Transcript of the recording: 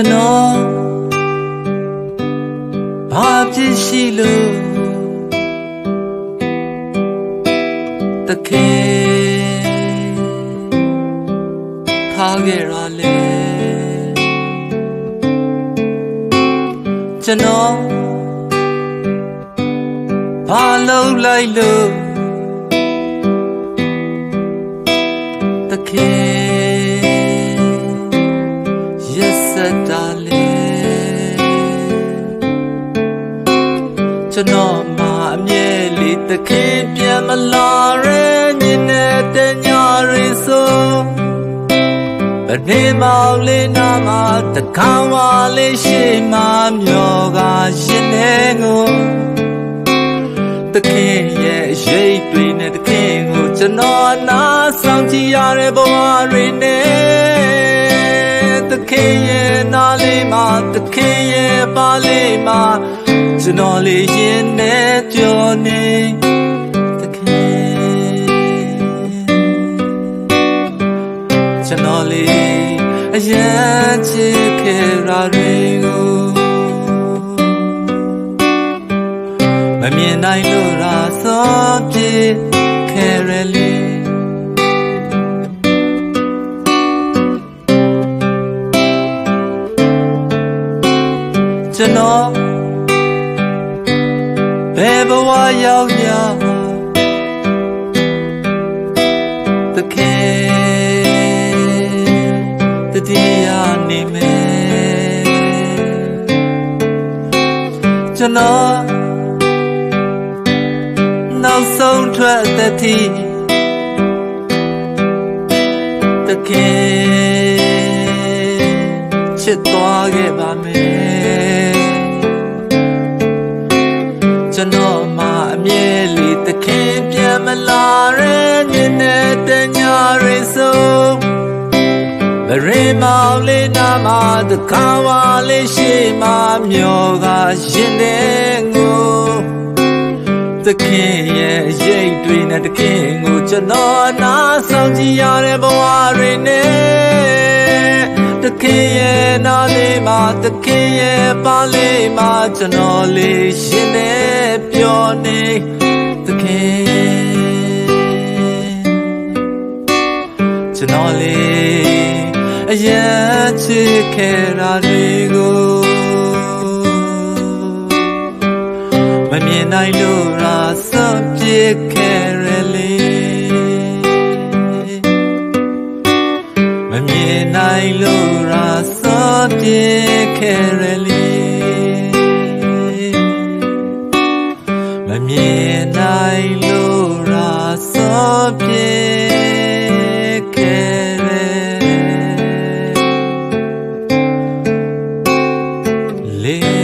ကျွန်တော်ဘာဖြစ်ရှိလို့တခဲထားခဲ့ရလဲကျွန်တော်ဘာလုပ်လိုက်လို့တခဲ ကျွန်တော်မှာအမြဲလေးတခဲပြန်မလာရဲညနေတဲ့ညရီဆိုဗနေမောင်လေးနာမတကောင်းဝါလေးရှိမမျောကရှင်နေကိုတခင်ရဲ့ရိတ်တွေနဲ့တခင်ကိုကျွန်တော်နာဆောင်ကြည့်ရတဲ့ဘဝတွေနဲ့တခင်ရဲ့နားလေးမှာတခင်ရဲ့ပါလေးမှာ ကျွန်တော်လေးရင်နဲ့ပြောနေတခင်ကျွန်တော်လေးအရင်ချစ်ခဲ့ရာတွေကိုမမြင်နိုင်လို့ရာစောပြေခဲ့ရလေကျွန်တော် ဘယ်ဘဝရောက်ရောက်တခဲတတိယနေမယ်ကျွန်တော်နောက်ဆုံးထွက်တဲ့ทีတခဲချစ်သွားခဲ့ပါမယ် ကျွန်တော်မှအမြဲလေးတခင်ပြန်မလာရဲညနေတဲ့ညရီဆုံးဗရေမောင်လေးနာမတကားဝါလေးရှိမမျောကရင်တဲ့ငိုသခင်ရဲ့ရိတ်တွေနဲ့တခင်ကိုကျွန်တော်နာဆောင်ကြည့်ရတဲ့ဘဝတွေနဲ့တခင်ရဲ့နာလေးမှာတခင်ရဲ့ပါလေးမှာကျွန်တော်လေးရှင်နေ ပြောနေသခင်ကျွန်တော်လေးအရင်ချစ်ခဲ့တာတွေကိုမမြင်နိုင်လို့ရာစောပြစ်ခဲ့ရလေမမြင်နိုင်လို့ရာစောပြစ်ခဲ့ရ ပြေခဲ့တယ်လေ